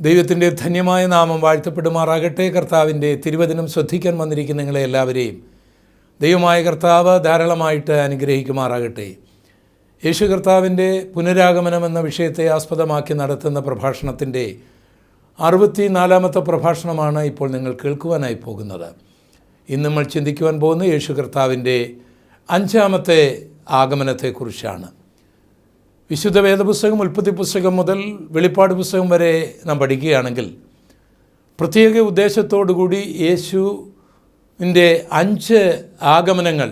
ദൈവത്തിന്റെ ധന്യമായ നാമം വാഴ്ത്തപ്പെടുമാറാകട്ടെ. കർത്താവിന്റെ തിരുവചനം ശ്രദ്ധിക്കാൻ വന്നിരിക്കുന്ന നിങ്ങളെ എല്ലാവരെയും ദൈവമായ കർത്താവ് ധാരാളമായിട്ട് അനുഗ്രഹിക്കുമാറാകട്ടെ. യേശു കർത്താവിന്റെ പുനരാഗമനം എന്ന വിഷയത്തെ ആസ്പദമാക്കി നടത്തുന്ന പ്രഭാഷണത്തിന്റെ അറുപത്തി നാലാമത്തെ പ്രഭാഷണമാണ് ഇപ്പോൾ നിങ്ങൾ കേൾക്കുവാനായി പോകുന്നത്. ഇന്ന് നമ്മൾ ചിന്തിക്കുവാൻ പോകുന്ന യേശു കർത്താവിന്റെ അഞ്ചാമത്തെ ആഗമനത്തെക്കുറിച്ചാണ്. വിശുദ്ധ വേദപുസ്തകം ഉൽപ്പത്തി പുസ്തകം മുതൽ വെളിപ്പാട് പുസ്തകം വരെ നാം പഠിക്കുകയാണെങ്കിൽ പ്രത്യേക ഉദ്ദേശത്തോടുകൂടി യേശുവിന്റെ അഞ്ച് ആഗമനങ്ങൾ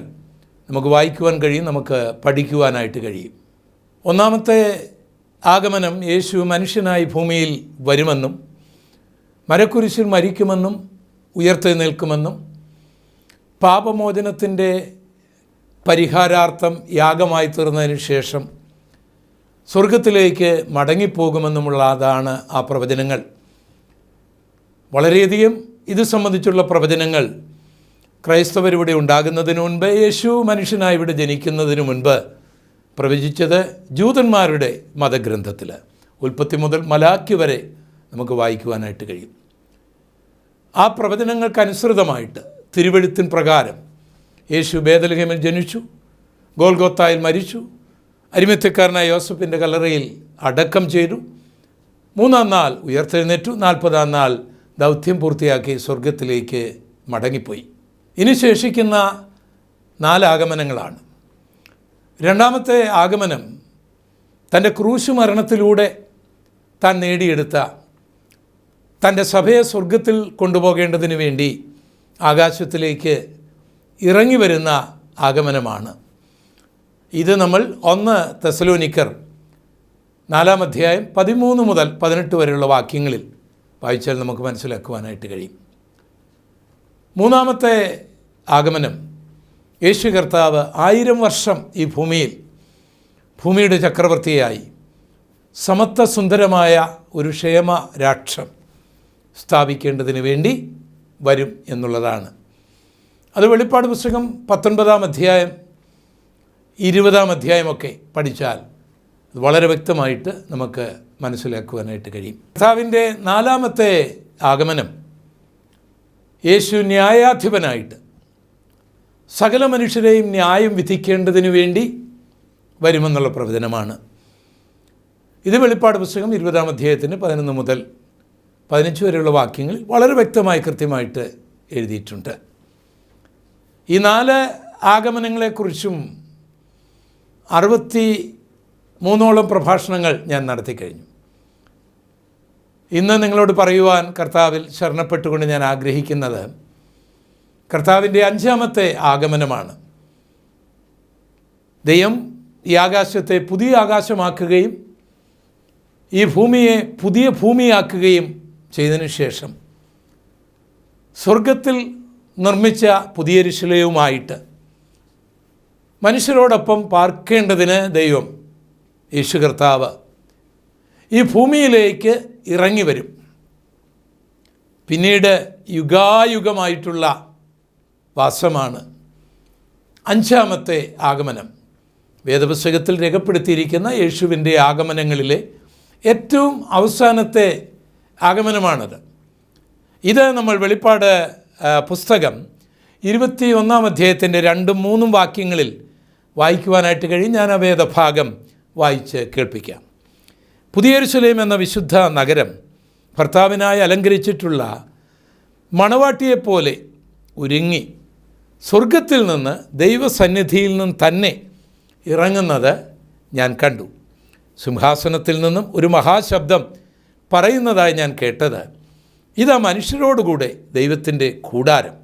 നമുക്ക് വായിക്കുവാൻ കഴിയും നമുക്ക് പഠിക്കുവാനായിട്ട് കഴിയും. ഒന്നാമത്തെ ആഗമനം യേശു മനുഷ്യനായി ഭൂമിയിൽ വരുമെന്നും മരക്കുരിശിൽ മരിക്കുമെന്നും ഉയർത്തി നിൽക്കുമെന്നും പാപമോചനത്തിന്റെ പരിഹാരാർത്ഥം യാഗമായി തീർന്നതിന് ശേഷം സ്വർഗത്തിലേക്ക് മടങ്ങിപ്പോകുമെന്നുമുള്ളതാണ് ആ പ്രവചനങ്ങൾ. വളരെയധികം ഇത് സംബന്ധിച്ചുള്ള പ്രവചനങ്ങൾ ക്രൈസ്തവരിവിടെ ഉണ്ടാകുന്നതിന് മുൻപ് യേശു മനുഷ്യനായി ഇവിടെ ജനിക്കുന്നതിന് മുൻപ് പ്രവചിച്ചത് ജൂതന്മാരുടെ മതഗ്രന്ഥത്തിൽ ഉൽപ്പത്തി മുതൽ മലാക്കി വരെ നമുക്ക് വായിക്കുവാനായിട്ട് കഴിയും. ആ പ്രവചനങ്ങൾക്കനുസൃതമായിട്ട് തിരുവഴുത്തിൻ പ്രകാരം യേശു ബേദലഹേമിൽ ജനിച്ചു ഗോൽഗോത്തായിൽ മരിച്ചു അരിമത്യക്കാരനായ യോസഫിന്റെ കല്ലറയിൽ അടക്കം ചെയ്തു. മൂന്നാം നാൾ ഉയർത്തെഴുന്നേറ്റു. നാൽപ്പതാം നാൾ ദൗത്യം പൂർത്തിയാക്കി സ്വർഗത്തിലേക്ക് മടങ്ങിപ്പോയി. ഇനി ശേഷിക്കുന്ന നാലാഗമനങ്ങളാണ് രണ്ടാമത്തെ ആഗമനം തന്റെ ക്രൂശ് മരണത്തിലൂടെ താൻ നേടിയെടുത്ത തന്റെ സഭയെ സ്വർഗത്തിൽ കൊണ്ടുപോകേണ്ടതിന് വേണ്ടി ആകാശത്തിലേക്ക് ഇറങ്ങി വരുന്ന ആഗമനമാണ്. ഇത് നമ്മൾ ഒന്ന് തെസലോനിക്കർ നാലാം അധ്യായം പതിമൂന്ന് മുതൽ പതിനെട്ട് വരെയുള്ള വാക്യങ്ങളിൽ വായിച്ചാൽ നമുക്ക് മനസ്സിലാക്കുവാനായിട്ട് കഴിയും. മൂന്നാമത്തെ ആഗമനം. യേശു കർത്താവ് ആയിരം വർഷം ഈ ഭൂമിയിൽ ഭൂമിയുടെ ചക്രവർത്തിയായി. സമത്വ സുന്ദരമായ ഒരു ക്ഷേമ രാക്ഷം സ്ഥാപിക്കേണ്ടതിന് വേണ്ടി വരും എന്നുള്ളതാണ്. അത് വെളിപ്പാട് പുസ്തകം പത്തൊൻപതാം അധ്യായം ഇരുപതാം അധ്യായമൊക്കെ പഠിച്ചാൽ വളരെ വ്യക്തമായിട്ട് നമുക്ക് മനസ്സിലാക്കുവാനായിട്ട് കഴിയും. കർത്താവിന്റെ നാലാമത്തെ ആഗമനം യേശു ന്യായാധിപനായിട്ട് സകല മനുഷ്യരെയും ന്യായം വിധിക്കേണ്ടതിന് വേണ്ടി വരുമെന്നുള്ള പ്രവചനമാണ്. ഇത് വെളിപ്പാട് പുസ്തകം ഇരുപതാം അധ്യായത്തിന് പതിനൊന്ന് മുതൽ പതിനഞ്ച് വരെയുള്ള വാക്യങ്ങളിൽ വളരെ വ്യക്തമായി കൃത്യമായിട്ട് എഴുതിയിട്ടുണ്ട്. ഈ നാല് ആഗമനങ്ങളെക്കുറിച്ചും അറുപത്തി മൂന്നോളം പ്രഭാഷണങ്ങൾ ഞാൻ നടത്തി കഴിഞ്ഞു. ഇന്ന് നിങ്ങളോട് പറയുവാൻ കർത്താവിൽ ശരണപ്പെട്ടുകൊണ്ട് ഞാൻ ആഗ്രഹിക്കുന്നത് കർത്താവിന്റെ അഞ്ചാമത്തെ ആഗമനമാണ്. ദൈവം ഈ ആകാശത്തെ പുതിയ ആകാശമാക്കുകയും ഈ ഭൂമിയെ പുതിയ ഭൂമിയാക്കുകയും ചെയ്തതിനു ശേഷം സ്വർഗത്തിൽ നിർമ്മിച്ച പുതിയ രുശിലയുമായിട്ട് മനുഷ്യരോടൊപ്പം പാർക്കേണ്ടതിന് ദൈവം യേശു കർത്താവ് ഈ ഭൂമിയിലേക്ക് ഇറങ്ങി വരും. പിന്നീട് യുഗായുഗമായിട്ടുള്ള വാസമാണ് അഞ്ചാമത്തെ ആഗമനം. വേദപുസ്തകത്തിൽ രേഖപ്പെടുത്തിയിരിക്കുന്ന യേശുവിന്റെ ആഗമനങ്ങളിലെ ഏറ്റവും അവസാനത്തെ ആഗമനമാണത്. ഇത് നമ്മൾ വെളിപ്പാട് പുസ്തകം ഇരുപത്തി ഒന്നാം അധ്യായത്തിന്റെ രണ്ടും മൂന്നും വാക്യങ്ങളിൽ വായിക്കുവാനായിട്ട് കഴിയും. ഞാൻ ആ വേദഭാഗം വായിച്ച് കേൾപ്പിക്കാം. പുതിയരുശലേം എന്ന വിശുദ്ധ നഗരം ഭർത്താവിനായി അലങ്കരിച്ചിട്ടുള്ള മണവാട്ടിയെപ്പോലെ ഒരുങ്ങി സ്വർഗത്തിൽ നിന്ന് ദൈവസന്നിധിയിൽ നിന്നും തന്നെ ഇറങ്ങുന്നത് ഞാൻ കണ്ടു. സിംഹാസനത്തിൽ നിന്നും ഒരു മഹാശബ്ദം പറയുന്നതായി ഞാൻ കേട്ടത്. ഇതാ മനുഷ്യരോടുകൂടെ ദൈവത്തിന്റെ കൂടാരം.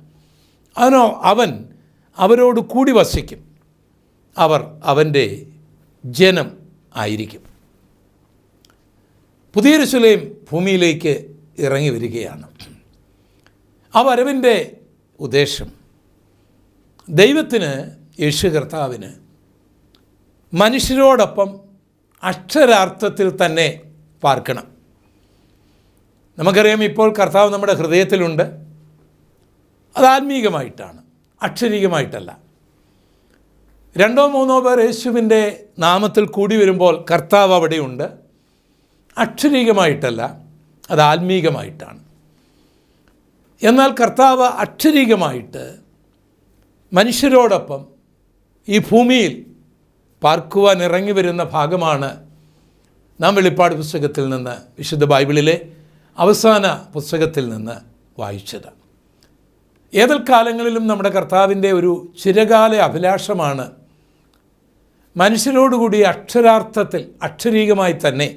അവനോ അവൻ അവരോട് കൂടി വസിക്കും. അവർ അവന്റെ ജനം ആയിരിക്കും. പുതിയൊരുശുലയും ഭൂമിയിലേക്ക് ഇറങ്ങി വരികയാണ്. ആ വരവിന്റെ ഉദ്ദേശം ദൈവത്തിന് യേശു കർത്താവിന് മനുഷ്യരോടൊപ്പം അക്ഷരാർത്ഥത്തിൽ തന്നെ പാർക്കണം. നമുക്കറിയാം ഇപ്പോൾ കർത്താവ് നമ്മുടെ ഹൃദയത്തിലുണ്ട്. അത് ആത്മീകമായിട്ടാണ് അക്ഷരീകമായിട്ടല്ല. രണ്ടോ മൂന്നോ പേർ യേശുവിന്റെ നാമത്തിൽ കൂടി വരുമ്പോൾ കർത്താവ് അവിടെയുണ്ട്. അക്ഷരീകമായിട്ടല്ല അത് ആത്മീകമായിട്ടാണ്. എന്നാൽ കർത്താവ് അക്ഷരീകമായിട്ട് മനുഷ്യരോടൊപ്പം ഈ ഭൂമിയിൽ പാർക്കുവാൻ ഇറങ്ങി വരുന്ന ഭാഗമാണ് നാം വെളിപ്പാട് പുസ്തകത്തിൽ നിന്ന് വിശുദ്ധ ബൈബിളിലെ അവസാന പുസ്തകത്തിൽ നിന്ന് വായിച്ചത്. ഏതൊൽ കാലങ്ങളിലും നമ്മുടെ കർത്താവിന്റെ ഒരു ചിരകാല അഭിലാഷമാണ് മനുഷ്യരോടുകൂടി അക്ഷരാർത്ഥത്തിൽ അക്ഷരീകമായി തന്നെ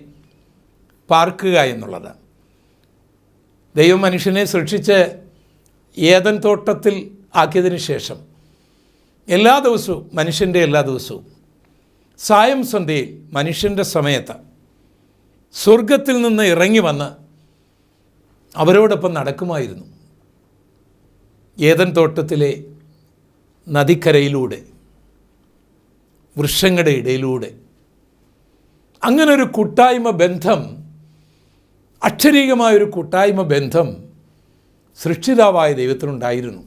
പാർക്കുക എന്നുള്ളത്. ദൈവം മനുഷ്യനെ സൃഷ്ടിച്ച് ഏതൻ തോട്ടത്തിൽ ആക്കിയതിന് ശേഷം എല്ലാ ദിവസവും മനുഷ്യന്റെ എല്ലാ ദിവസവും സായം സന്ധ്യയിൽ മനുഷ്യന്റെ സമയത്ത് സ്വർഗത്തിൽ നിന്ന് ഇറങ്ങി വന്ന് അവരോടൊപ്പം നടക്കുമായിരുന്നു. ഏതൻ തോട്ടത്തിലെ നദിക്കരയിലൂടെ വൃക്ഷങ്ങളുടെ ഇടയിലൂടെ. ഒരു കൂട്ടായ്മ ബന്ധം അക്ഷരീകമായൊരു കൂട്ടായ്മ ബന്ധം സൃഷ്ടിതാവായ ദൈവത്തിനുണ്ടായിരുന്നു.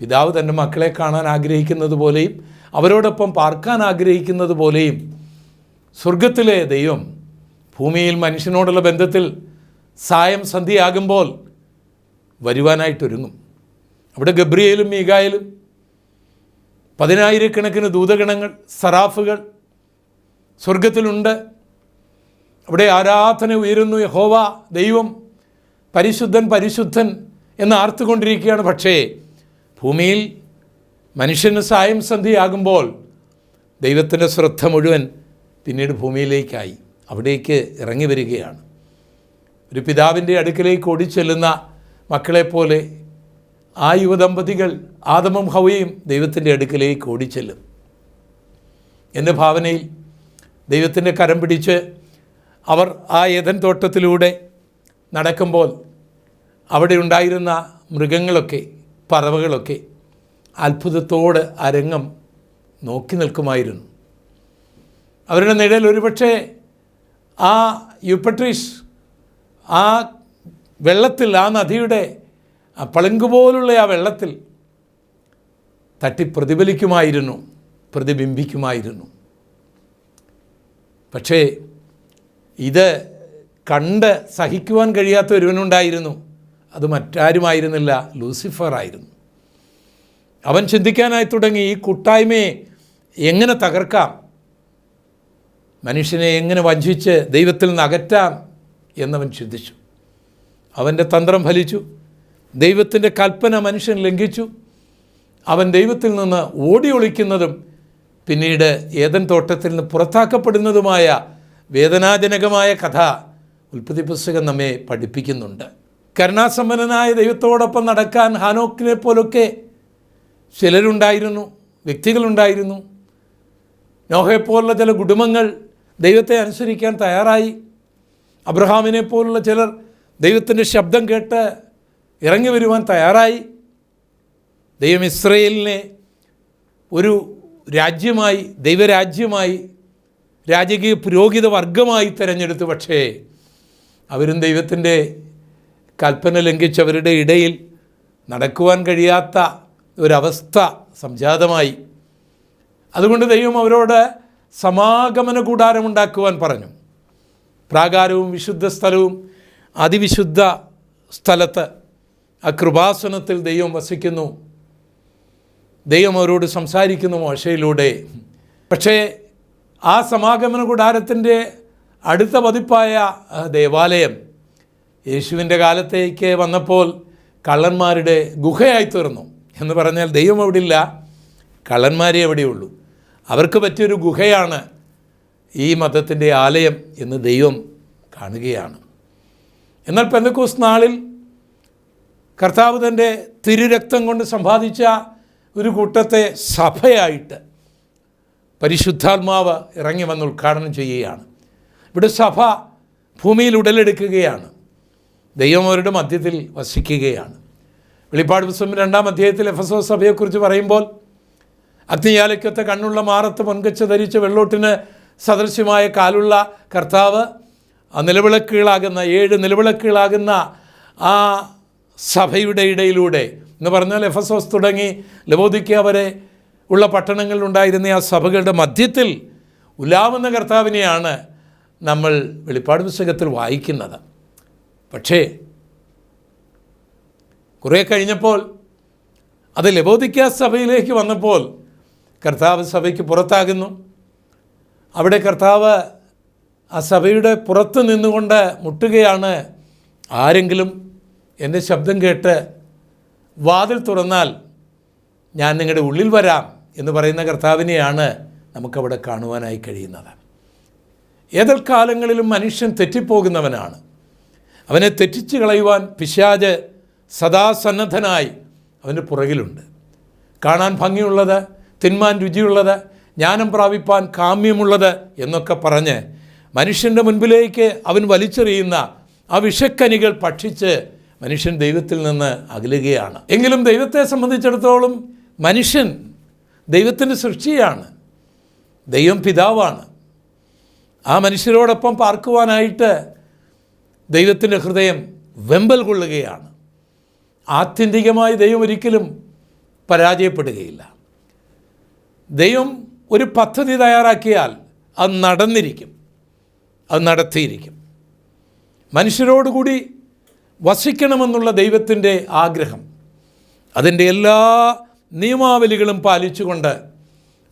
പിതാവ് തന്റെ മക്കളെ കാണാൻ ആഗ്രഹിക്കുന്നത് പോലെയും അവരോടൊപ്പം പാർക്കാൻ ആഗ്രഹിക്കുന്നത് പോലെയും സ്വർഗത്തിലെ ദൈവം ഭൂമിയിൽ മനുഷ്യനോടുള്ള ബന്ധത്തിൽ സായം സന്ധിയാകുമ്പോൾ വരുവാനായിട്ടൊരുങ്ങും. അവിടെ ഗബ്രിയേലും മീകായലും പതിനായിരക്കണക്കിന് ദൂതഗണങ്ങൾ സറാഫുകൾ സ്വർഗത്തിലുണ്ട് അവിടെ ആരാധന ഉയരുന്നു യഹോവ ദൈവം പരിശുദ്ധൻ പരിശുദ്ധൻ എന്ന് ആർത്തുകൊണ്ടിരിക്കുകയാണ്. പക്ഷേ ഭൂമിയിൽ മനുഷ്യന് സായം സന്ധിയാകുമ്പോൾ ദൈവത്തിന്റെ ശ്രദ്ധ മുഴുവൻ പിന്നീട് ഭൂമിയിലേക്കായി അവിടേക്ക് ഇറങ്ങി വരികയാണ്. ഒരു പിതാവിന്റെ അടുക്കലേക്ക് ഓടിച്ചെല്ലുന്ന മക്കളെപ്പോലെ ആ യുവദമ്പതികൾ ആദമും ഹവയും ദൈവത്തിന്റെ അടുക്കലേക്ക് ഓടിച്ചെല്ലും. എന്റെ ഭാവനയിൽ ദൈവത്തിന്റെ കരം പിടിച്ച് അവർ ആ യഥൻ തോട്ടത്തിലൂടെ നടക്കുമ്പോൾ അവിടെ ഉണ്ടായിരുന്ന മൃഗങ്ങളൊക്കെ പറവകളൊക്കെ അത്ഭുതത്തോട് ആ രംഗം നോക്കി നിൽക്കുമായിരുന്നു. അവരുടെ നിഴൽ ഒരുപക്ഷെ ആ യുപ്പട്രീസ് ആ വെള്ളത്തിൽ ആ നദിയുടെ ആ പളുങ്ക് പോലുള്ള ആ വെള്ളത്തിൽ തട്ടി പ്രതിഫലിക്കുമായിരുന്നു പ്രതിബിംബിക്കുമായിരുന്നു. പക്ഷേ ഇത് കണ്ട് സഹിക്കുവാൻ കഴിയാത്ത ഒരുവനുണ്ടായിരുന്നു. അത് മറ്റാരുമായിരുന്നില്ല ലൂസിഫർ ആയിരുന്നു. അവൻ ചിന്തിക്കാനായി തുടങ്ങി ഈ കൂട്ടായ്മയെ എങ്ങനെ തകർക്കാം? മനുഷ്യനെ എങ്ങനെ വഞ്ചിച്ച് ദൈവത്തിൽ നിന്ന് അകറ്റാം? എന്നവൻ ചിന്തിച്ചു. അവന്റെ തന്ത്രം ഫലിച്ചു. ദൈവത്തിന്റെ കൽപ്പന മനുഷ്യൻ ലംഘിച്ചു. അവൻ ദൈവത്തിൽ നിന്ന് ഓടി ഒളിക്കുന്നതും പിന്നീട് ഏതൻ തോട്ടത്തിൽ നിന്ന് പുറത്താക്കപ്പെടുന്നതുമായ വേദനാജനകമായ കഥ ഉൽപ്പത്തി പുസ്തകം നമ്മെ പഠിപ്പിക്കുന്നുണ്ട്. കരുണാസമ്പന്നനായ ദൈവത്തോടൊപ്പം നടക്കാൻ ഹാനോക്കിനെ പോലൊക്കെ ചിലരുണ്ടായിരുന്നു വ്യക്തികളുണ്ടായിരുന്നു. നോഹയെപ്പോലുള്ള ചില കുടുംബങ്ങൾ ദൈവത്തെ അനുസരിക്കാൻ തയ്യാറായി. അബ്രഹാമിനെ പോലുള്ള ചിലർ ദൈവത്തിന്റെ ശബ്ദം കേട്ട് ഇറങ്ങി വരുവാൻ തയ്യാറായി. ദൈവം ഇസ്രയേലിനെ ഒരു രാജ്യമായി ദൈവരാജ്യമായി രാജകീയ പുരോഹിത വർഗമായി തിരഞ്ഞെടുത്തു. പക്ഷേ അവരും ദൈവത്തിന്റെ കൽപ്പന ലംഘിച്ചവരുടെ ഇടയിൽ നടക്കുവാൻ കഴിയാത്ത ഒരവസ്ഥ സംജാതമായി. അതുകൊണ്ട് ദൈവം അവരോട് സമാഗമന കൂടാരമുണ്ടാക്കുവാൻ പറഞ്ഞു. പ്രാകാരവും വിശുദ്ധ സ്ഥലവും അതിവിശുദ്ധ സ്ഥലത്ത് ആ കൃപാസനത്തിൽ ദൈവം വസിക്കുന്നു. ദൈവം അവരോട് സംസാരിക്കുന്നു മോശയിലൂടെ. പക്ഷേ ആ സമാഗമന കൂടാരത്തിന്റെ അടുത്ത പതിപ്പായ ദേവാലയം യേശുവിന്റെ കാലത്തേക്ക് വന്നപ്പോൾ കള്ളന്മാരുടെ ഗുഹയായി തീർന്നു എന്ന് പറഞ്ഞാൽ ദൈവം അവിടെ ഇല്ല കള്ളന്മാരെ എവിടെയുള്ളൂ അവർക്ക് പറ്റിയൊരു ഗുഹയാണ് ഈ മതത്തിന്റെ ആലയം എന്ന് ദൈവം കാണുകയാണ്. എന്നാൽ പെന്തക്കോസ് നാളിൽ കർത്താവ് തന്റെ തിരുരക്തം കൊണ്ട് സമ്പാദിച്ച ഒരു കൂട്ടത്തെ സഭയായിട്ട് പരിശുദ്ധാത്മാവ് ഇറങ്ങി വന്ന് ഉദ്ഘാടനം ചെയ്യുകയാണ്. ഇവിടെ സഭ ഭൂമിയിൽ ഉടലെടുക്കുകയാണ്. ദൈവം അവരുടെ മധ്യത്തിൽ വസിക്കുകയാണ്. വെളിപ്പാട് പുസ്തകം രണ്ടാം അധ്യായത്തിൽ എഫ് എസ് ഒ സഭയെക്കുറിച്ച് പറയുമ്പോൾ അഗ്നിയാലയ്ക്കൊത്ത കണ്ണുള്ള മാറത്ത് പൊൻകച്ച ധരിച്ച വെള്ളോട്ടിന് സദൃശ്യമായ കാലുള്ള കർത്താവ് നിലവിളക്കുകളാകുന്ന ഏഴ് നിലവിളക്കുകളാകുന്ന ആ സഭയുടെ ഇടയിലൂടെ. എന്ന് പറഞ്ഞാൽ എഫ് എസ് ഓസ് തുടങ്ങി ലബോദിക്ക വരെ ഉള്ള പട്ടണങ്ങളിലുണ്ടായിരുന്ന ആ സഭകളുടെ മധ്യത്തിൽ ഉലാവുന്ന കർത്താവിനെയാണ് നമ്മൾ വെളിപ്പാട് പുസ്തകത്തിൽ വായിക്കുന്നത്. പക്ഷേ കുറേ കഴിഞ്ഞപ്പോൾ അത് ലബോദിക്ക സഭയിലേക്ക് വന്നപ്പോൾ കർത്താവ് സഭയ്ക്ക് പുറത്താകുന്നു. അവിടെ കർത്താവ് ആ സഭയുടെ പുറത്ത് നിന്നുകൊണ്ട് മുട്ടുകയാണ് ആരെങ്കിലും എന്റെ ശബ്ദം കേട്ട് വാതിൽ തുറന്നാൽ ഞാൻ നിങ്ങളുടെ ഉള്ളിൽ വരാം എന്ന് പറയുന്ന കർത്താവിനെയാണ് നമുക്കവിടെ കാണുവാനായി കഴിയുന്നത്. കാലങ്ങളിലും മനുഷ്യൻ തെറ്റിപ്പോകുന്നവനാണ്. അവനെ തെറ്റിച്ച് കളയുവാൻ പിശാജ് സദാസന്നദ്ധനായി അവന്റെ പുറകിലുണ്ട്. കാണാൻ ഭംഗിയുള്ളത് തിന്മാൻ രുചിയുള്ളത് ജ്ഞാനം പ്രാപിപ്പാൻ കാമ്യമുള്ളത് എന്നൊക്കെ പറഞ്ഞ് മനുഷ്യന്റെ മുൻപിലേക്ക് അവൻ വലിച്ചെറിയുന്ന ആ വിഷക്കനികൾ ഭക്ഷിച്ച് മനുഷ്യൻ ദൈവത്തിൽ നിന്ന് അകലുകയാണ്. എങ്കിലും ദൈവത്തെ സംബന്ധിച്ചിടത്തോളം മനുഷ്യൻ ദൈവത്തിന്റെ സൃഷ്ടിയാണ്. ദൈവം പിതാവാണ്. ആ മനുഷ്യരോടൊപ്പം പാർക്കുവാനായിട്ട് ദൈവത്തിന്റെ ഹൃദയം വെമ്പൽ കൊള്ളുകയാണ്. ആത്യന്തികമായി ദൈവം ഒരിക്കലും പരാജയപ്പെടുകയില്ല. ദൈവം ഒരു പദ്ധതി തയ്യാറാക്കിയാൽ അത് നടന്നിരിക്കും. അത് നടത്തിയിരിക്കും. മനുഷ്യരോടുകൂടി വസിക്കണമെന്നുള്ള ദൈവത്തിന്റെ ആഗ്രഹം. അതിന്റെ എല്ലാ നിയമാവലികളും പാലിച്ചുകൊണ്ട്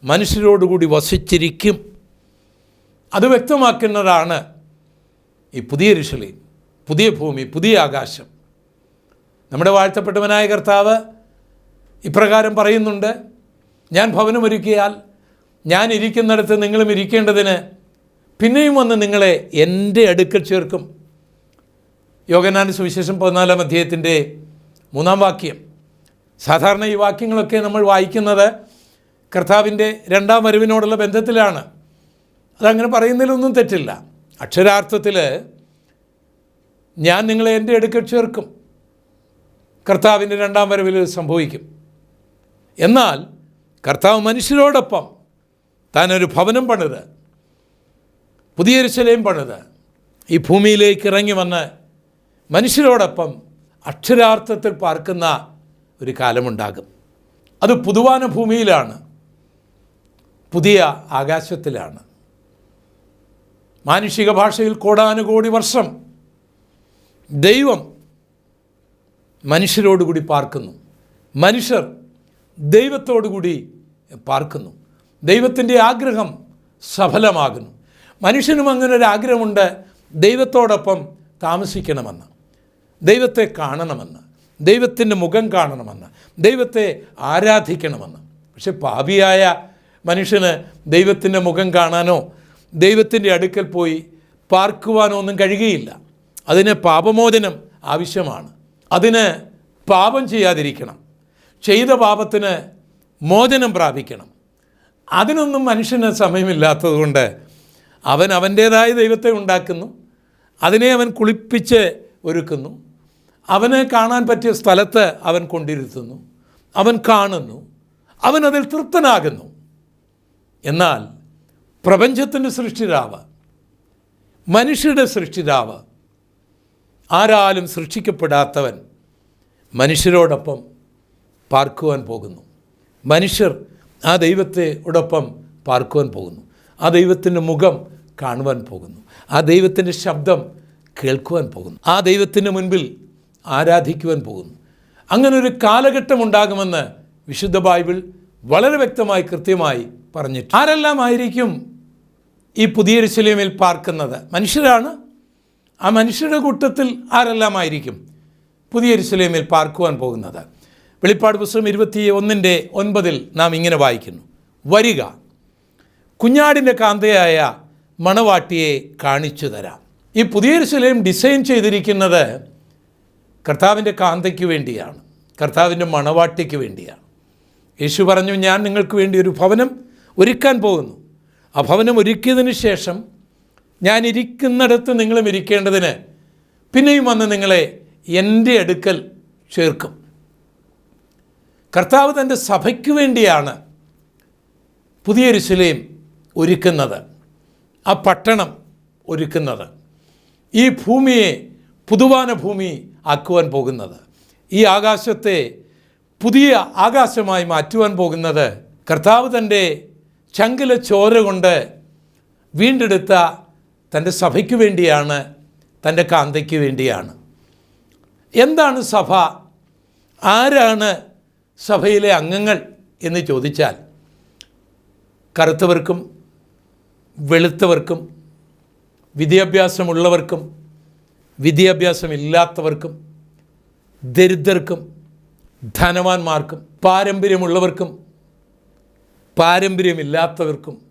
മനുഷ്യരോടുകൂടി വസിച്ചിരിക്കും. അത് വ്യക്തമാക്കുന്നതാണ് ഈ പുതിയ ഋഷലി പുതിയ ഭൂമി പുതിയ ആകാശം. നമ്മുടെ വാഴ്ത്തപ്പെട്ടവനായ കർത്താവ് ഇപ്രകാരം പറയുന്നുണ്ട് ഞാൻ ഭവനമൊരുക്കിയാൽ ഞാൻ ഇരിക്കുന്നിടത്ത് നിങ്ങളും ഇരിക്കേണ്ടതിന് പിന്നെയും വന്ന് നിങ്ങളെ എന്റെ അടുക്കൽ ചേർക്കും. യോഗനാന സുവിശേഷം പതിനാലാം അധ്യായത്തിന്റെ മൂന്നാം വാക്യം. സാധാരണ ഈ വാക്യങ്ങളൊക്കെ നമ്മൾ വായിക്കുന്നത് കർത്താവിന്റെ രണ്ടാം വരവിനോടുള്ള ബന്ധത്തിലാണ്. അതങ്ങനെ പറയുന്നതിലൊന്നും തെറ്റില്ല. അക്ഷരാർത്ഥത്തിൽ ഞാൻ നിങ്ങളെ എന്റെ അടുക്കൽ ചേർക്കും. കർത്താവിന്റെ രണ്ടാം വരവിൽ സംഭവിക്കും. എന്നാൽ കർത്താവ് മനുഷ്യരോടൊപ്പം താനൊരു ഭവനം പണിത് പുതിയൊരു ശിലയും പണിത് ഈ ഭൂമിയിലേക്ക് ഇറങ്ങി വന്ന് മനുഷ്യരോടൊപ്പം അക്ഷരാർത്ഥത്തിൽ പാർക്കുന്ന ഒരു കാലമുണ്ടാകും. അത് പുതുവാന ഭൂമിയിലാണ് പുതിയ ആകാശത്തിലാണ്. മാനുഷിക ഭാഷയിൽ കോടാനുകോടി വർഷം ദൈവം മനുഷ്യരോടുകൂടി പാർക്കുന്നു. മനുഷ്യർ ദൈവത്തോടുകൂടി പാർക്കുന്നു. ദൈവത്തിന്റെ ആഗ്രഹം സഫലമാകുന്നു. മനുഷ്യനും അങ്ങനെ ഒരു ആഗ്രഹമുണ്ട് ദൈവത്തോടൊപ്പം താമസിക്കണമെന്ന്. ദൈവത്തെ കാണണമെന്ന് ദൈവത്തിന്റെ മുഖം കാണണമെന്ന് ദൈവത്തെ ആരാധിക്കണമെന്ന്. പക്ഷെ പാപിയായ മനുഷ്യന് ദൈവത്തിന്റെ മുഖം കാണാനോ ദൈവത്തിന്റെ അടുക്കൽ പോയി പാർക്കുവാനോ ഒന്നും കഴിയുകയില്ല. അതിന് പാപമോചനം ആവശ്യമാണ്. അതിന് പാപം ചെയ്യാതിരിക്കണം. ചെയ്ത പാപത്തിന് മോചനം പ്രാപിക്കണം. അതിനൊന്നും മനുഷ്യന് സമയമില്ലാത്തതുകൊണ്ട് അവൻ അവന്റേതായ ദൈവത്തെ ഉണ്ടാക്കുന്നു. അതിനെ അവൻ കുളിപ്പിച്ച് ഒരുക്കുന്നു. അവന് കാണാൻ പറ്റിയ സ്ഥലത്ത് അവൻ കൊണ്ടിരുത്തുന്നു. അവൻ കാണുന്നു. അവൻ അതിൽ തൃപ്തനാകുന്നു. എന്നാൽ പ്രപഞ്ചത്തിന്റെ സൃഷ്ടിതാവ് മനുഷ്യരുടെ സൃഷ്ടിതാവ് ആരാലും സൃഷ്ടിക്കപ്പെടാത്തവൻ മനുഷ്യരോടൊപ്പം പാർക്കുവാൻ പോകുന്നു. മനുഷ്യർ ആ ദൈവത്തെ ഉടൊപ്പം പാർക്കുവാൻ പോകുന്നു. ആ ദൈവത്തിന്റെ മുഖം കാണുവാൻ പോകുന്നു. ആ ദൈവത്തിന്റെ ശബ്ദം കേൾക്കുവാൻ പോകുന്നു. ആ ദൈവത്തിന്റെ മുൻപിൽ ആരാധിക്കുവാൻ പോകുന്നു. അങ്ങനൊരു ഒരു കാലഘട്ടം ഉണ്ടാകുമെന്ന് വിശുദ്ധ ബൈബിൾ വളരെ വ്യക്തമായി കൃത്യമായി പറഞ്ഞിട്ട് ആരെല്ലാം ആയിരിക്കും ഈ പുതിയ ശിലയിൽ പാർക്കുന്നത്? മനുഷ്യരാണ്. ആ മനുഷ്യരുടെ കൂട്ടത്തിൽ ആരെല്ലാം ആയിരിക്കും പുതിയ ശിലയിൽ പാർക്കുവാൻ പോകുന്നത്? വെളിപ്പാട് പുസ്തകം ഇരുപത്തി ഒന്നിന്റെ ഒൻപതിൽ നാം ഇങ്ങനെ വായിക്കുന്നു. വരിക കുഞ്ഞാടിന്റെ കാന്തയായ മണവാട്ടിയെ കാണിച്ചു തരാം ഈ പുതിയ ശിലയും ഡിസൈൻ ചെയ്തിരിക്കുന്നത് കർത്താവിന്റെ കാന്തയ്ക്ക് വേണ്ടിയാണ് കർത്താവിന്റെ മണവാട്ടിക്ക് വേണ്ടിയാണ്. യേശു പറഞ്ഞു ഞാൻ നിങ്ങൾക്ക് വേണ്ടി ഒരു ഭവനം ഒരുക്കാൻ പോകുന്നു. ആ ഭവനം ഒരുക്കിയതിന് ശേഷം ഞാൻ ഇരിക്കുന്നിടത്ത് നിങ്ങളും ഇരിക്കേണ്ടതിന് പിന്നെയും വന്ന് നിങ്ങളെ എന്റെ അടുക്കൽ ചേർക്കും. കർത്താവ് തന്റെ സഭയ്ക്ക് വേണ്ടിയാണ് പുതിയ രുശിലയും ഒരുക്കുന്നത് ആ പട്ടണം ഒരുക്കുന്നത്. ഈ ഭൂമിയെ പുതുവാന ഭൂമി ആക്കുവാൻ പോകുന്നത്. ഈ ആകാശത്തെ പുതിയ ആകാശമായി മാറ്റുവാൻ പോകുന്നത് കർത്താവ് തന്റെ ചങ്കിലെ ചോര കൊണ്ട് വീണ്ടെടുത്ത തന്റെ സഭയ്ക്ക് വേണ്ടിയാണ് തന്റെ കാന്തയ്ക്ക് വേണ്ടിയാണ്. എന്താണ് സഭ? ആരാണ് സഭയിലെ അംഗങ്ങൾ എന്ന് ചോദിച്ചാൽ കറുത്തവർക്കും വെളുത്തവർക്കും വിദ്യാഭ്യാസമുള്ളവർക്കും വിദ്യാഭ്യാസമില്ലാത്തവർക്കും ദരിദ്രർക്കും ധനവാന്മാർക്കും പാരമ്പര്യമുള്ളവർക്കും പാരമ്പര്യമില്ലാത്തവർക്കും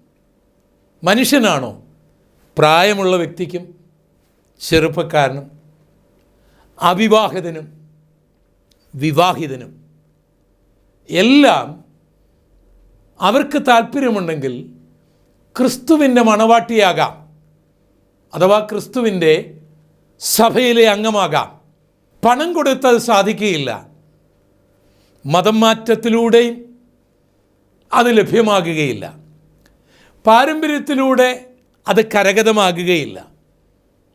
മനുഷ്യനാണോ? പ്രായമുള്ള വ്യക്തിക്കും ചെറുപ്പക്കാരനും അവിവാഹിതനും വിവാഹിതനും എല്ലാം അവർക്ക് താല്പര്യമുണ്ടെങ്കിൽ ക്രിസ്തുവിന്റെ മണവാട്ടിയാകാം. അഥവാ ക്രിസ്തുവിന്റെ സഭയിലെ അംഗമാകാം. പണം കൊടുത്തത് സാധിക്കുകയില്ല. മതം മാറ്റത്തിലൂടെയും അത് ലഭ്യമാകുകയില്ല. പാരമ്പര്യത്തിലൂടെ അത് കരഗതമാകുകയില്ല.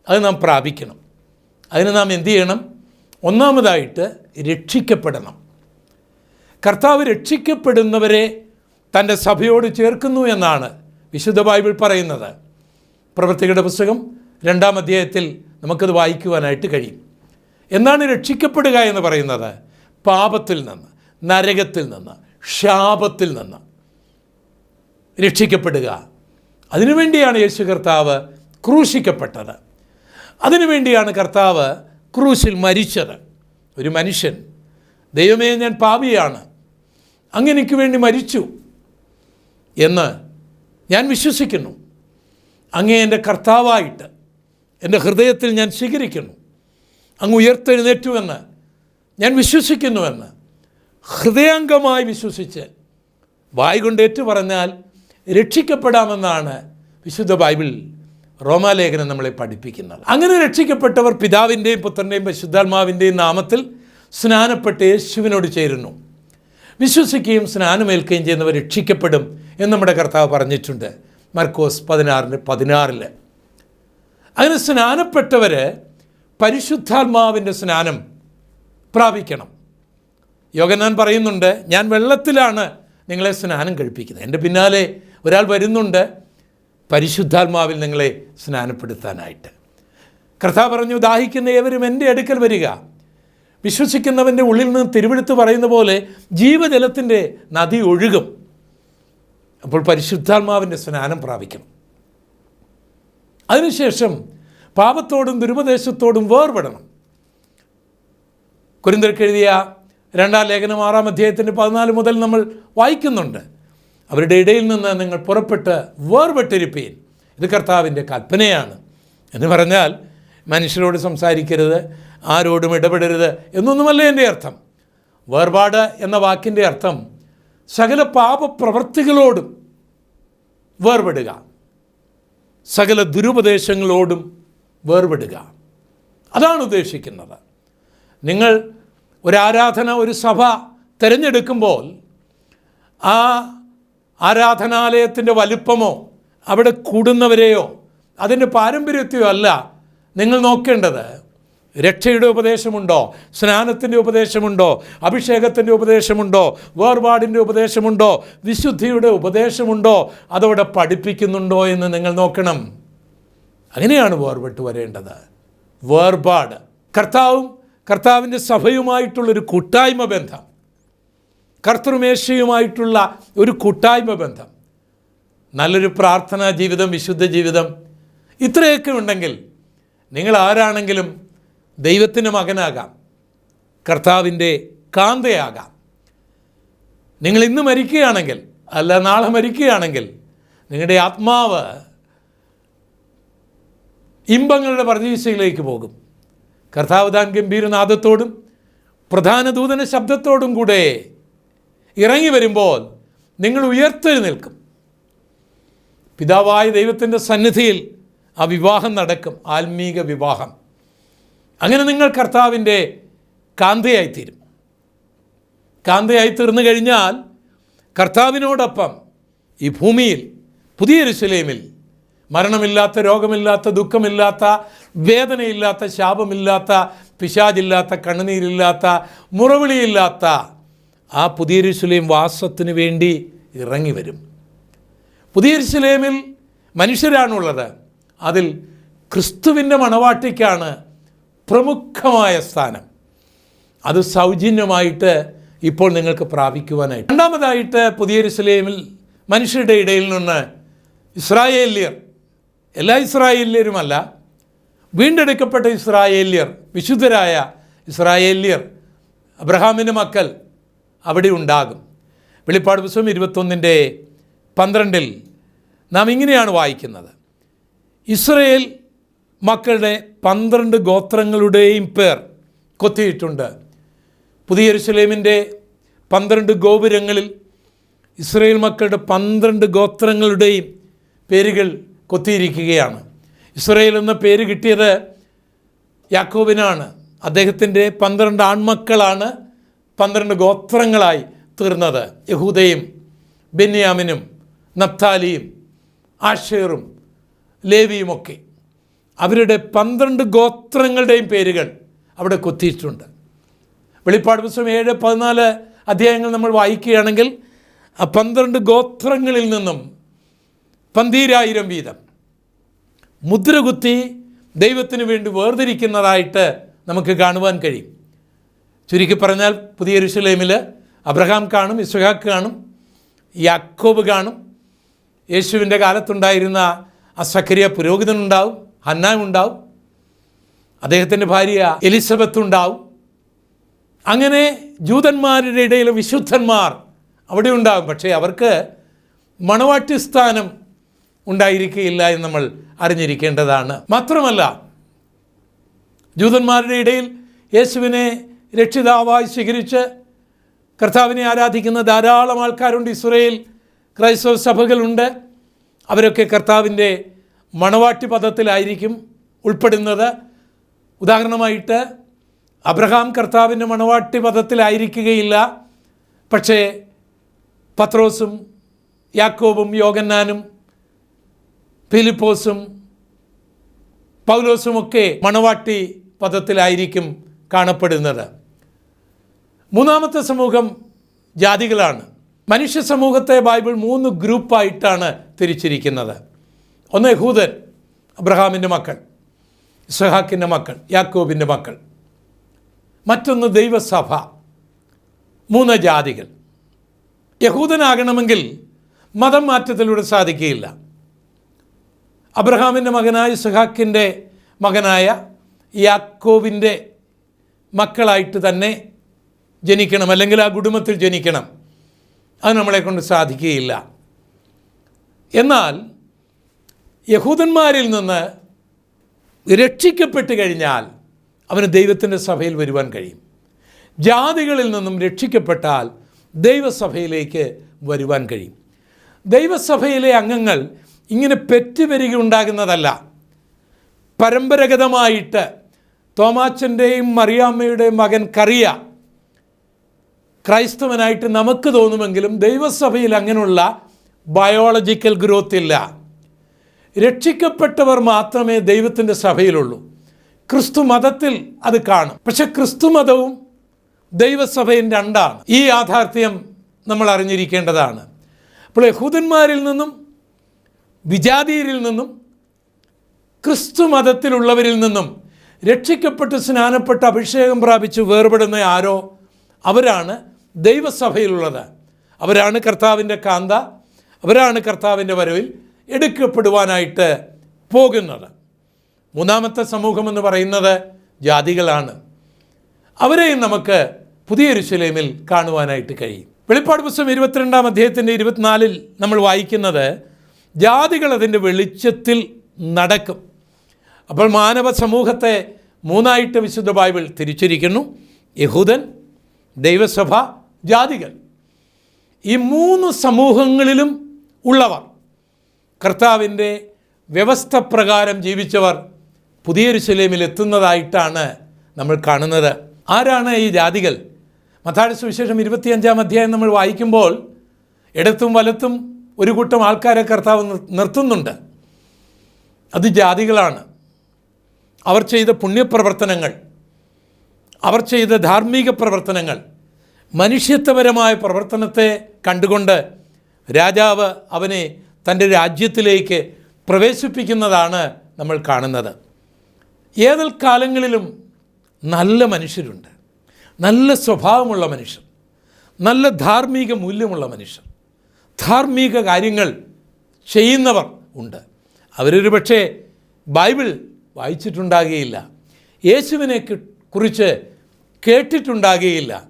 അത് നാം പ്രാപിക്കണം. അതിന് നാം എന്തു ചെയ്യണം? ഒന്നാമതായിട്ട് രക്ഷിക്കപ്പെടണം. കർത്താവ് രക്ഷിക്കപ്പെടുന്നവരെ തന്റെ സഭയോട് ചേർക്കുന്നു എന്നാണ് വിശുദ്ധ ബൈബിൾ പറയുന്നത്. പ്രവൃത്തികളുടെ പുസ്തകം രണ്ടാം അധ്യായത്തിൽ നമുക്കത് വായിക്കുവാനായിട്ട് കഴിയും. എന്നാണ് രക്ഷിക്കപ്പെടുക എന്ന് പറയുന്നത്? പാപത്തിൽ നിന്ന് നരകത്തിൽ നിന്ന് ശാപത്തിൽ നിന്ന് രക്ഷിക്കപ്പെടുക. അതിനുവേണ്ടിയാണ് യേശു കർത്താവ് ക്രൂശിക്കപ്പെട്ടത്. അതിനുവേണ്ടിയാണ് കർത്താവ് ക്രൂശിൽ മരിച്ചത്. ഒരു മനുഷ്യൻ. ദൈവമേ ഞാൻ പാപിയാണ്. അങ്ങനെക്ക് വേണ്ടി മരിച്ചു എന്ന് ഞാൻ വിശ്വസിക്കുന്നു. അങ്ങേ എന്റെ കർത്താവായിട്ട് എന്റെ ഹൃദയത്തിൽ ഞാൻ സ്വീകരിക്കുന്നു. അങ്ങ് ഉയർത്തെഴുന്നേറ്റുവെന്ന് ഞാൻ വിശ്വസിക്കുന്നുവെന്ന് ഹൃദയംഗമായി വിശ്വസിച്ച് വായ് കൊണ്ട് ഏറ്റു പറഞ്ഞാൽ രക്ഷിക്കപ്പെടാമെന്നാണ് വിശുദ്ധ ബൈബിൾ റോമാലേഖനം നമ്മളെ പഠിപ്പിക്കുന്നത്. അങ്ങനെ രക്ഷിക്കപ്പെട്ടവർ പിതാവിന്റെയും പുത്രന്റെയും പരിശുദ്ധാത്മാവിന്റെയും നാമത്തിൽ സ്നാനപ്പെട്ട് യേശുവിനോട് ചേരുന്നു. വിശ്വസിക്കുകയും സ്നാനമേൽക്കുകയും ചെയ്യുന്നവർ രക്ഷിക്കപ്പെടും എന്ന് നമ്മുടെ കർത്താവ് പറഞ്ഞിട്ടുണ്ട്. മർക്കോസ് പതിനാറിന് പതിനാറിൽ അങ്ങനെ സ്നാനപ്പെട്ടവർ പരിശുദ്ധാത്മാവിന്റെ സ്നാനം പ്രാപിക്കണം. യോഗനാൻ പറയുന്നുണ്ട് ഞാൻ വെള്ളത്തിലാണ് നിങ്ങളെ സ്നാനം കഴിപ്പിക്കുന്നത്. എന്റെ പിന്നാലെ ഒരാൾ വരുന്നുണ്ട് പരിശുദ്ധാത്മാവിൽ നിങ്ങളെ സ്നാനപ്പെടുത്താനായിട്ട്. കർത്താവ് പറഞ്ഞു ദാഹിക്കുന്ന ഏവരും എന്റെ അടുക്കൽ വരിക. വിശ്വസിക്കുന്നവന്റെ ഉള്ളിൽ നിന്ന് തിരുവെടുത്ത് പറയുന്ന പോലെ ജീവജലത്തിന്റെ നദി ഒഴുകും. അപ്പോൾ പരിശുദ്ധാത്മാവിന്റെ സ്നാനം പ്രാപിക്കണം. അതിനുശേഷം പാപത്തോടും ദുരുപദേശത്തോടും വേർപെടണം. കുരിന്തർക്ക് രണ്ടാം ലേഖനം ആറാം അധ്യായത്തിന്റെ പതിനാല് മുതൽ നമ്മൾ വായിക്കുന്നുണ്ട്. അവരുടെ ഇടയിൽ നിന്ന് നിങ്ങൾ പുറപ്പെട്ട് വേർപെട്ടിരിപ്പീൻ. ഇത് കർത്താവിന്റെ കൽപ്പനയാണ്. എന്ന് പറഞ്ഞാൽ മനുഷ്യരോട് സംസാരിക്കരുത് ആരോടും ഇടപെടരുത് എന്നൊന്നുമല്ല എന്റെ അർത്ഥം. വേർപാട് എന്ന വാക്കിന്റെ അർത്ഥം സകല പാപപ്രവർത്തികളോടും വേർപെടുക. സകല ദുരുപദേശങ്ങളോടും വേർപെടുക. അതാണ് ഉദ്ദേശിക്കുന്നത്. നിങ്ങൾ ഒരു ആരാധന ഒരു സഭ തിരഞ്ഞെടുക്കുമ്പോൾ ആ ആരാധനാലയത്തിന്റെ വലുപ്പമോ അവിടെ കൂടുന്നവരെയോ അതിന്റെ പാരമ്പര്യത്തെയോ അല്ല നിങ്ങൾ നോക്കേണ്ടത്. രക്ഷയുടെ ഉപദേശമുണ്ടോ? സ്നാനത്തിന്റെ ഉപദേശമുണ്ടോ? അഭിഷേകത്തിന്റെ ഉപദേശമുണ്ടോ? വേർപാടിന്റെ ഉപദേശമുണ്ടോ? വിശുദ്ധിയുടെ ഉപദേശമുണ്ടോ? അതവിടെ പഠിപ്പിക്കുന്നുണ്ടോ എന്ന് നിങ്ങൾ നോക്കണം. അങ്ങനെയാണ് വേർപെട്ട് വരേണ്ടത്. വേർപാട്. കർത്താവും കർത്താവിന്റെ സഭയുമായിട്ടുള്ളൊരു കൂട്ടായ്മ ബന്ധം. കർത്തൃമേശയുമായിട്ടുള്ള ഒരു കൂട്ടായ്മ ബന്ധം. നല്ലൊരു പ്രാർത്ഥനാ ജീവിതം വിശുദ്ധ ജീവിതം. ഇത്രയൊക്കെ ഉണ്ടെങ്കിൽ നിങ്ങൾ ആരാണെങ്കിലും ദൈവത്തിന്റെ മകനാകാം. കർത്താവിന്റെ കാന്തയാകാം. നിങ്ങൾ ഇന്ന് മരിക്കുകയാണെങ്കിൽ അല്ല നാളെ മരിക്കുകയാണെങ്കിൽ നിങ്ങളുടെ ആത്മാവ് ഇമ്പങ്ങളുടെ പ്രതീക്ഷയിലേക്ക് പോകും. കർത്താവ് താൻ ഗംഭീരനാഥത്തോടും പ്രധാന ദൂതന ശബ്ദത്തോടും കൂടെ ഇറങ്ങി വരുമ്പോൾ നിങ്ങൾ ഉയർത്തെഴുന്നേൽക്കും. പിതാവായ ദൈവത്തിന്റെ സന്നിധിയിൽ ആ വിവാഹം നടക്കും ആത്മീക വിവാഹം. അങ്ങനെ നിങ്ങൾ കർത്താവിന്റെ കാന്തയായിത്തീരും. കാന്തയായി തീർന്നു കഴിഞ്ഞാൽ കർത്താവിനോടൊപ്പം ഈ ഭൂമിയിൽ പുതിയ രുസലേമിൽ മരണമില്ലാത്ത രോഗമില്ലാത്ത ദുഃഖമില്ലാത്ത വേദനയില്ലാത്ത ശാപമില്ലാത്ത പിശാചില്ലാത്ത കണ്ണുനീരില്ലാത്ത മുറവിളിയില്ലാത്ത ആ പുതിയ രുസലേം വാസത്തിന് വേണ്ടി ഇറങ്ങി വരും. പുതിയ രുസലേമിൽ മനുഷ്യരാണുള്ളത്. അതിൽ ക്രിസ്തുവിന്റെ മണവാട്ടിക്കാണ് പ്രമുഖമായ സ്ഥാനം. അത് സൗജന്യമായിട്ട് ഇപ്പോൾ നിങ്ങൾക്ക് പ്രാപിക്കുവാനായിട്ട്. രണ്ടാമതായിട്ട് പുതിയ ഇസ്ലേമിൽ മനുഷ്യരുടെ ഇടയിൽ നിന്ന് ഇസ്രായേല്യർ എല്ലാ ഇസ്രായേല്യരുമല്ല വീണ്ടെടുക്കപ്പെട്ട ഇസ്രായേല്യർ വിശുദ്ധരായ ഇസ്രായേല്യർ അബ്രഹാമിന്റെ മക്കൾ അവിടെ ഉണ്ടാകും. വെളിപ്പാട് പുസ്തകം ഇരുപത്തൊന്നിന്റെ പന്ത്രണ്ടിൽ നാം ഇങ്ങനെയാണ് വായിക്കുന്നത്. ഇസ്രയേൽ മക്കളുടെ പന്ത്രണ്ട് ഗോത്രങ്ങളുടെയും പേർ കൊത്തിയിട്ടുണ്ട്. പുതിയ യെരൂശലേമിന്റെ പന്ത്രണ്ട് ഗോപുരങ്ങളിൽ ഇസ്രയേൽ മക്കളുടെ പന്ത്രണ്ട് ഗോത്രങ്ങളുടെയും പേരുകൾ കൊത്തിയിരിക്കുകയാണ്. ഇസ്രയേൽ എന്ന പേര് കിട്ടിയത് യാക്കോബിനാണ്. അദ്ദേഹത്തിന്റെ പന്ത്രണ്ട് ആൺമക്കളാണ് പന്ത്രണ്ട് ഗോത്രങ്ങളായി തീർന്നത്. യഹൂദയും ബെന്യാമിനും നപ്താലിയും ആഷേറും ലേവിയുമൊക്കെ. അവരുടെ പന്ത്രണ്ട് ഗോത്രങ്ങളുടെയും പേരുകൾ അവിടെ കൊത്തിയിട്ടുണ്ട്. വെളിപ്പാട് പുസ്തകം ഏഴ് പതിനാല് അധ്യായങ്ങൾ നമ്മൾ വായിക്കുകയാണെങ്കിൽ ആ പന്ത്രണ്ട് ഗോത്രങ്ങളിൽ നിന്നും പന്തീരായിരം വീതം മുദ്രകുത്തി ദൈവത്തിന് വേണ്ടി വേർതിരിക്കുന്നതായിട്ട് നമുക്ക് കാണുവാൻ കഴിയും. ചുരുക്കി പറഞ്ഞാൽ പുതിയ ഋഷുലേമിൽ അബ്രഹാം കാണും ഇസ്ഹാക്ക് കാണും യാക്കോബ് കാണും. യേശുവിന്റെ കാലത്തുണ്ടായിരുന്ന ആ സക്രിയ പുരോഹിതനുണ്ടാവും. ഹന്നാൻ ഉണ്ടാവും. അദ്ദേഹത്തിന്റെ ഭാര്യ എലിസബത്ത് ഉണ്ടാവും. അങ്ങനെ ജൂതന്മാരുടെ ഇടയിൽ വിശുദ്ധന്മാർ അവിടെ ഉണ്ടാകും. പക്ഷേ അവർക്ക് മണവാട്ടി സ്ഥാനം ഉണ്ടായിരിക്കുകയില്ല എന്ന് നമ്മൾ അറിഞ്ഞിരിക്കേണ്ടതാണ്. മാത്രമല്ല ജൂതന്മാരുടെ ഇടയിൽ യേശുവിനെ രക്ഷിതാവായി സ്വീകരിച്ച് കർത്താവിനെ ആരാധിക്കുന്ന ധാരാളം ആൾക്കാരുണ്ട്. ഇസ്രയേൽ ക്രൈസ്തവ സഭകളുണ്ട്. അവരൊക്കെ കർത്താവിന്റെ മണവാട്ടി പദത്തിലായിരിക്കും ഉൾപ്പെടുന്നത്. ഉദാഹരണമായിട്ട് അബ്രഹാം കർത്താവിന്റെ മണവാട്ടി പദത്തിലായിരിക്കുകയില്ല. പക്ഷേ പത്രോസും യാക്കോബും യോഗന്നാനും ഫിലിപ്പോസും പൗലോസുമൊക്കെ മണവാട്ടി പദത്തിലായിരിക്കും കാണപ്പെടുന്നത്. മൂന്നാമത്തെ സമൂഹം ജാതികളാണ്. മനുഷ്യ സമൂഹത്തെ ബൈബിൾ മൂന്ന് ഗ്രൂപ്പായിട്ടാണ് തിരിച്ചിരിക്കുന്നത്. ഒന്ന് യഹൂദൻ അബ്രഹാമിന്റെ മക്കൾ ഇസഹാക്കിന്റെ മക്കൾ യാക്കോബിന്റെ മക്കൾ. മറ്റൊന്ന് ദൈവസഭ മൂന്ന് ജാതികൾ. യഹൂദനാകണമെങ്കിൽ മതം മാറ്റത്തിലൂടെ സാധിക്കുകയില്ല. അബ്രഹാമിന്റെ മകനായ ഇസഹാക്കിന്റെ മകനായ യാക്കോവിന്റെ മക്കളായിട്ട് തന്നെ ജനിക്കണം അല്ലെങ്കിൽ ആ കുടുംബത്തിൽ ജനിക്കണം. അത് നമ്മളെ കൊണ്ട് സാധിക്കുകയില്ല. എന്നാൽ യഹൂദന്മാരിൽ നിന്ന് രക്ഷിക്കപ്പെട്ട് കഴിഞ്ഞാൽ അവന് ദൈവത്തിന്റെ സഭയിൽ വരുവാൻ കഴിയും. ജാതികളിൽ നിന്നും രക്ഷിക്കപ്പെട്ടാൽ ദൈവസഭയിലേക്ക് വരുവാൻ കഴിയും. ദൈവസഭയിലെ അംഗങ്ങൾ ഇങ്ങനെ പെറ്റുവരികയുണ്ടാകുന്നതല്ല പരമ്പരാഗതമായിട്ട് തോമാച്ചന്റെയും മറിയാമ്മയുടെയും മകൻ കറിയ ക്രൈസ്തവനായിട്ട് നമുക്ക് തോന്നുമെങ്കിലും ദൈവസഭയിൽ അങ്ങനെയുള്ള ബയോളജിക്കൽ ഗ്രോത്ത് ഇല്ല. രക്ഷിക്കപ്പെട്ടവർ മാത്രമേ ദൈവത്തിന്റെ സഭയിലുള്ളൂ. ക്രിസ്തു മതത്തിൽ അത് കാണും. പക്ഷെ ക്രിസ്തു മതവും ദൈവസഭയും രണ്ടാണ്. ഈ യാഥാർത്ഥ്യം നമ്മൾ അറിഞ്ഞിരിക്കേണ്ടതാണ്. അപ്പോൾ യഹൂദന്മാരിൽ നിന്നും വിജാതീയരിൽ നിന്നും ക്രിസ്തു മതത്തിലുള്ളവരിൽ നിന്നും രക്ഷിക്കപ്പെട്ട് സ്നാനപ്പെട്ട് അഭിഷേകം പ്രാപിച്ച് വേർപെടുന്ന ആരോ അവരാണ് ദൈവസഭയിലുള്ളത്. അവരാണ് കർത്താവിന്റെ കാന്ത അവരാണ് കർത്താവിന്റെ വരവിൽ എടുക്കപ്പെടുവാനായിട്ട് പോകുന്നത്. മൂന്നാമത്തെ സമൂഹം എന്ന് പറയുന്നത് ജാതികളാണ്. അവരെയും നമുക്ക് പുതിയ യെരൂശലേമിൽ കാണുവാനായിട്ട് കഴിയും. വെളിപ്പാട് പുസ്തകം ഇരുപത്തിരണ്ടാം അധ്യായത്തിന്റെ ഇരുപത്തിനാലിൽ നമ്മൾ വായിക്കുന്നത് ജാതികൾ അതിന്റെ വെളിച്ചത്തിൽ നടക്കും. അപ്പോൾ മാനവ സമൂഹത്തെ മൂന്നായിട്ട് വിശുദ്ധ ബൈബിൾ തിരിച്ചിരിക്കുന്നു. യഹൂദൻ ദൈവസഭ ജാതികൾ. ഈ മൂന്ന് സമൂഹങ്ങളിലും ഉള്ളവർ കർത്താവിന്റെ വ്യവസ്ഥ പ്രകാരം ജീവിച്ചവർ പുതിയ ശലേമിൽ എത്തുന്നതായിട്ടാണ് നമ്മൾ കാണുന്നത്. ആരാണ് ഈ ജാതികൾ? മത്താഴ സുവിശേഷം ഇരുപത്തിയഞ്ചാം അധ്യായം നമ്മൾ വായിക്കുമ്പോൾ ഇടത്തും വലത്തും ഒരു കൂട്ടം ആൾക്കാരെ കർത്താവ് നിർ- നിർത്തുന്നുണ്ട്. അത് ജാതികളാണ്. അവർ ചെയ്ത പുണ്യപ്രവർത്തനങ്ങൾ അവർ ചെയ്ത ധാർമ്മിക പ്രവർത്തനങ്ങൾ മനുഷ്യത്വപരമായ പ്രവർത്തനത്തെ കണ്ടുകൊണ്ട് രാജാവ് അവനെ തന്റെ രാജ്യത്തിലേക്ക് പ്രവേശിപ്പിക്കുന്നതാണ് നമ്മൾ കാണുന്നത്. ഏതൽ കാലങ്ങളിലും നല്ല മനുഷ്യരുണ്ട്. നല്ല സ്വഭാവമുള്ള മനുഷ്യർ. നല്ല ധാർമ്മിക മൂല്യമുള്ള മനുഷ്യർ. ധാർമ്മിക കാര്യങ്ങൾ ചെയ്യുന്നവർ ഉണ്ട്. അവരൊരു പക്ഷേ ബൈബിൾ വായിച്ചിട്ടുണ്ടാകുകയില്ല. യേശുവിനെ കുറിച്ച് കേട്ടിട്ടുണ്ടാകുകയില്ല.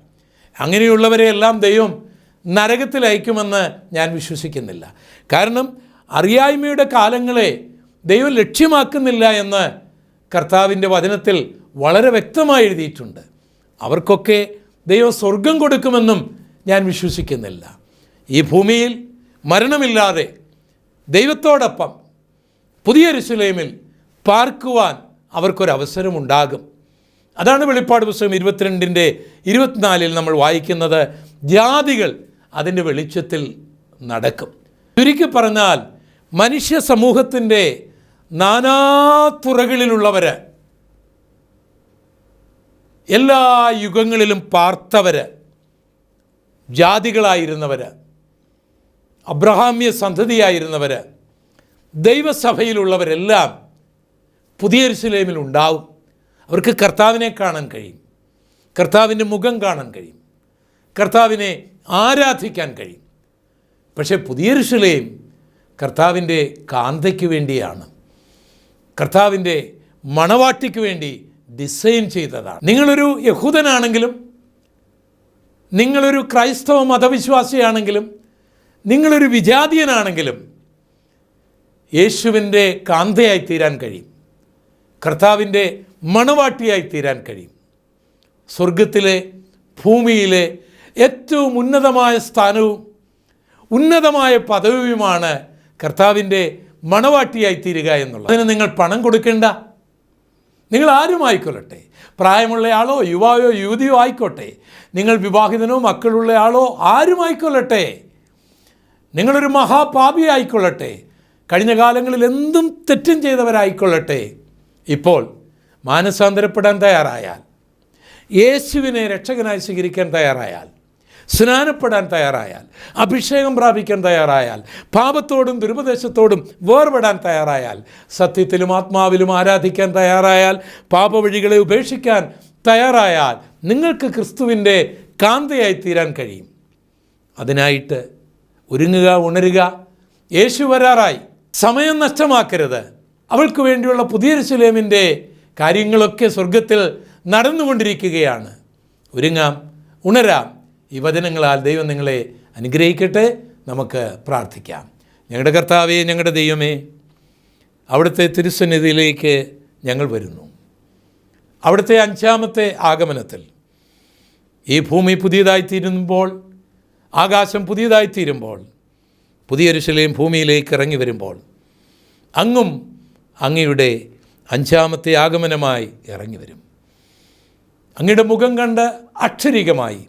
അങ്ങനെയുള്ളവരെയെല്ലാം ദൈവം നരകത്തിൽ അയക്കുമെന്ന് ഞാൻ വിശ്വസിക്കുന്നില്ല. കാരണം അറിയായ്മയുടെ കാലങ്ങളെ ദൈവം ലക്ഷ്യമാക്കുന്നില്ല എന്ന് കർത്താവിന്റെ വചനത്തിൽ വളരെ വ്യക്തമായി എഴുതിയിട്ടുണ്ട്. അവർക്കൊക്കെ ദൈവം സ്വർഗം കൊടുക്കുമെന്നും ഞാൻ വിശ്വസിക്കുന്നില്ല. ഈ ഭൂമിയിൽ മരണമില്ലാതെ ദൈവത്തോടൊപ്പം പുതിയ യെരൂശലേമിൽ പാർക്കുവാൻ അവർക്കൊരവസരമുണ്ടാകും. അതാണ് വെളിപ്പാട് പുസ്തകം ഇരുപത്തിരണ്ടിന്റെ ഇരുപത്തിനാലിൽ നമ്മൾ വായിക്കുന്നത്. ജാതികൾ അതിന്റെ വെളിച്ചത്തിൽ നടക്കും. ചുരുക്കി പറഞ്ഞാൽ മനുഷ്യ സമൂഹത്തിന്റെ നാനാതുറകളിലുള്ളവർ എല്ലാ യുഗങ്ങളിലും പാർത്തവർ ജാതികളായിരുന്നവർ അബ്രഹാമ്യ സന്തതിയായിരുന്നവർ ദൈവസഭയിലുള്ളവരെല്ലാം പുതിയ യെരൂശലേമിൽ ഉണ്ടാവും. അവർക്ക് കർത്താവിനെ കാണാൻ കഴിയും. കർത്താവിന്റെ മുഖം കാണാൻ കഴിയും. കർത്താവിനെ ആരാധിക്കാൻ കഴിയും. പക്ഷേ പുതിയ യെരൂശലേം കർത്താവിന്റെ കാന്തയ്ക്ക് വേണ്ടിയാണ്. കർത്താവിന്റെ മണവാട്ടിക്ക് വേണ്ടി ഡിസൈൻ ചെയ്തതാണ്. നിങ്ങളൊരു യഹൂദനാണെങ്കിലും നിങ്ങളൊരു ക്രൈസ്തവ മതവിശ്വാസിയാണെങ്കിലും നിങ്ങളൊരു വിജാതീയനാണെങ്കിലും യേശുവിന്റെ കാന്തയായി തീരാൻ കഴിയും. കർത്താവിന്റെ മണവാട്ടിയായി തീരാൻ കഴിയും. സ്വർഗത്തിലെ ഭൂമിയിലെ ഏറ്റവും ഉന്നതമായ സ്ഥാനവും ഉന്നതമായ പദവിയുമാണ് കർത്താവിന്റെ മണവാട്ടിയായി തീരുക എന്നുള്ളത്. അതിന് നിങ്ങൾ പണം കൊടുക്കേണ്ട. നിങ്ങൾ ആരുമായിക്കൊള്ളട്ടെ? പ്രായമുള്ളയാളോ യുവാവോ യുവതിയോ ആയിക്കോട്ടെ. നിങ്ങൾ വിവാഹിതനോ മക്കളുള്ളയാളോ ആരുമായിക്കൊള്ളട്ടെ? നിങ്ങളൊരു മഹാപാപി ആയിക്കൊള്ളട്ടെ. കഴിഞ്ഞ കാലങ്ങളിൽ എന്തും തെറ്റും ചെയ്തവരായിക്കൊള്ളട്ടെ. ഇപ്പോൾ മാനസാന്തരപ്പെടാൻ തയ്യാറായാൽ യേശുവിനെ രക്ഷകനായി സ്വീകരിക്കാൻ തയ്യാറായാൽ സ്നാനപ്പെടാൻ തയ്യാറായാൽ അഭിഷേകം പ്രാപിക്കാൻ തയ്യാറായാൽ പാപത്തോടും ദുരുപദേശത്തോടും വേർപെടാൻ തയ്യാറായാൽ സത്യത്തിലും ആത്മാവിലും ആരാധിക്കാൻ തയ്യാറായാൽ പാപവഴികളെ ഉപേക്ഷിക്കാൻ തയ്യാറായാൽ നിങ്ങൾക്ക് ക്രിസ്തുവിന്റെ കാന്തയായി തീരാൻ കഴിയും. അതിനായിട്ട് ഒരുങ്ങുക ഉണരുക യേശു വരാറായി സമയം നഷ്ടമാക്കരുത്. അവൾക്ക് വേണ്ടിയുള്ള പുതിയ സുലേമിന്റെ കാര്യങ്ങളൊക്കെ സ്വർഗത്തിൽ നടന്നുകൊണ്ടിരിക്കുകയാണ്. ഒരുങ്ങാം ഉണരാം ഈ വചനങ്ങളാൽ ദൈവം നിങ്ങളെ അനുഗ്രഹിക്കട്ടെ. നമുക്ക് പ്രാർത്ഥിക്കാം. ഞങ്ങളുടെ കർത്താവേ ഞങ്ങളുടെ ദൈവമേ അവിടുത്തെ തിരുസന്നിധിയിലേക്ക് ഞങ്ങൾ വരുന്നു. അവിടുത്തെ അഞ്ചാമത്തെ ആഗമനത്തിൽ ഈ ഭൂമി പുതിയതായി തീരുമ്പോൾ ആകാശം പുതിയതായി തീരുമ്പോൾ പുതിയ ഋഷലയും ഭൂമിയിലേക്ക് ഇറങ്ങി വരുമ്പോൾ അങ്ങും അങ്ങയുടെ അഞ്ചാമത്തെ ആഗമനമായി ഇറങ്ങി വരും. അങ്ങയുടെ മുഖം കണ്ട് അക്ഷരികമായി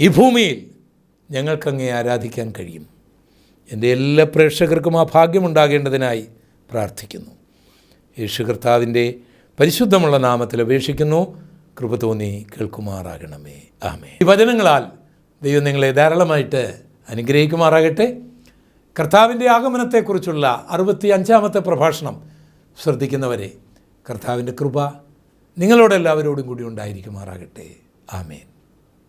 ഈ ഭൂമിയിൽ ഞങ്ങൾക്കങ്ങേ ആരാധിക്കാൻ കഴിയും. എന്റെ എല്ലാ പ്രേക്ഷകർക്കും ആ ഭാഗ്യമുണ്ടാകേണ്ടതിനായി പ്രാർത്ഥിക്കുന്നു. യേശു കർത്താവിന്റെ പരിശുദ്ധമുള്ള നാമത്തിൽ അപേക്ഷിക്കുന്നു. കൃപ തോന്നി കേൾക്കുമാറാകണമേ. ആമേ ഈ വചനങ്ങളാൽ ദൈവം നിങ്ങളെ ധാരാളമായിട്ട് അനുഗ്രഹിക്കുമാറാകട്ടെ. കർത്താവിന്റെ ആഗമനത്തെക്കുറിച്ചുള്ള അറുപത്തി അഞ്ചാമത്തെ പ്രഭാഷണം ശ്രദ്ധിക്കുന്നവരെ കർത്താവിന്റെ കൃപ നിങ്ങളോടെല്ലാവരോടും കൂടി ഉണ്ടായിരിക്കുമാറാകട്ടെ. ആമേൻ.